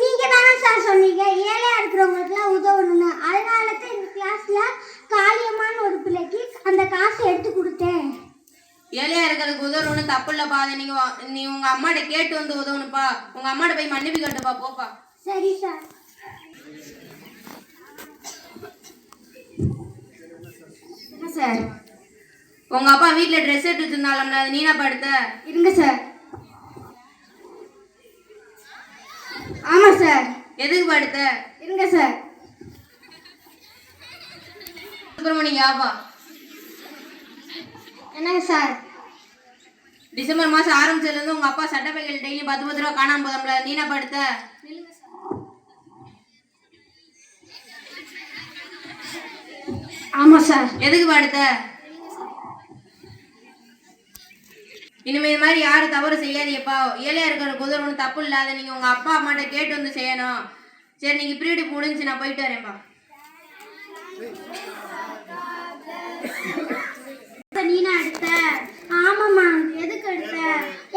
நீங்க தானே சார் சொன்னீங்க. ஏழையா இருக்கிறவங்களுக்குலாம் உதவணும்னு. அதனால தான் எங்க கிளாஸ்ல காளியம்மான்னு ஒரு பிள்ளைக்கு அந்த காசை எடுத்து கொடுத்தேன். ஏழையா இருக்கிறதுக்கு உதவணும்னு தப்பு இல்லப்பா. அதை நீங்க நீ உங்க அம்மாட்ட கேட்டு வந்து உதவணும்ப்பா. உங்க அம்மாட்ட போய் மன்னிப்பு கேட்டுப்பா போப்பா. சரி சார். சார்? உங்க அப்பா வீட்ல ட்ரெஸ் எடுத்து வச்சிருந்தாலும்ல அது நீனா படுத்த இருங்க சார். ஆமா சார். எதுக்கு படுத்த இருங்க சார். சுப்பிரமணியம் யாப்பா என்னங்க சார்? டிசம்பர் மாசம் ஆரம்பிச்சதுல இருந்து உங்க அப்பா சட்டப்பைகள் டெய்லி பத்து பத்து ரூபா காணாம போதாம்ல நீனா படுத்த ஆமா சார். எதுக்கு படுத்த இனிமே இது மாதிரி யாரும் தவறு செய்யாதீங்கப்பா. ஏழையா இருக்கிற குதிரவனும் தப்பு இல்லாத நீங்க உங்க அப்பா அம்மாட்ட கேட்டு வந்து செய்யணும். சரி நீங்க பீரியட் முடிஞ்சு நான் போயிட்டு வரேன்ப்பா. நீனா எடுத்த? ஆமாம்மா. எதுக்கு எடுத்த?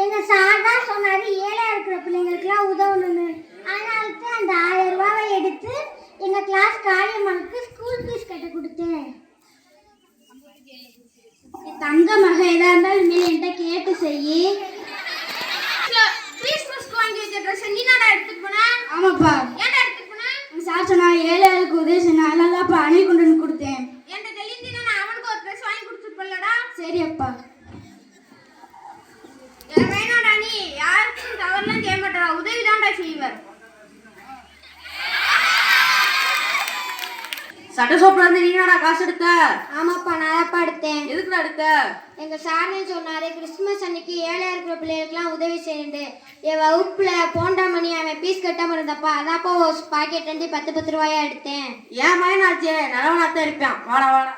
எங்க சார் தான் சொன்னாரு ஏழையா இருக்கிற பிள்ளைங்களுக்குலாம் உதவணும்னு. அதனால தான் அந்த ஆயிரம் ரூபாவை எடுத்து எங்க கிளாஸ் காளியம்மனுக்கு ஸ்கூல் ஃபீஸ் கட்ட கொடுத்தேன். தங்க மக ஏதா இருந்தாலும் செய்யி. கிறிஸ்மஸ்க்கு வாங்கி வச்ச ட்ரெஸ் நீனாடா எடுத்துட்டு போன? ஆமாப்பா. ஏன்டா எடுத்துட்டு போன? எங்க சார் சொன்னா ஏழைகளுக்கு உதவி செய்யணும் அதனால தான் அணி கொண்டு வந்து கொடுத்தேன். என்கிட்ட தெளிந்தினா நான் அவனுக்கு ஒரு ட்ரெஸ் வாங்கி கொடுத்துட்டு போலடா. சரி அப்பா. சட்ட சோப்புல இருந்து நீனாடா காசு எடுத்த ஆமாப்பா நான் தான் எடுத்தேன். எதுக்குடா எடுத்த எங்க சார்னே சொன்னாரு கிறிஸ்துமஸ் அன்னைக்கு ஏழையா இருக்கிற பிள்ளைகளுக்குலாம் உதவி செய்யுண்டு என் வகுப்புல போண்டா மணி அவன் பீஸ் கட்டாம இருந்தப்பா அதாப்பா ஒரு பாக்கெட் ரெண்டு பத்து பத்து ரூபாயா எடுத்தேன். ஏன் மயனாச்சே? நல்லவனாத்தான் இருப்பான். வாடா வாடா.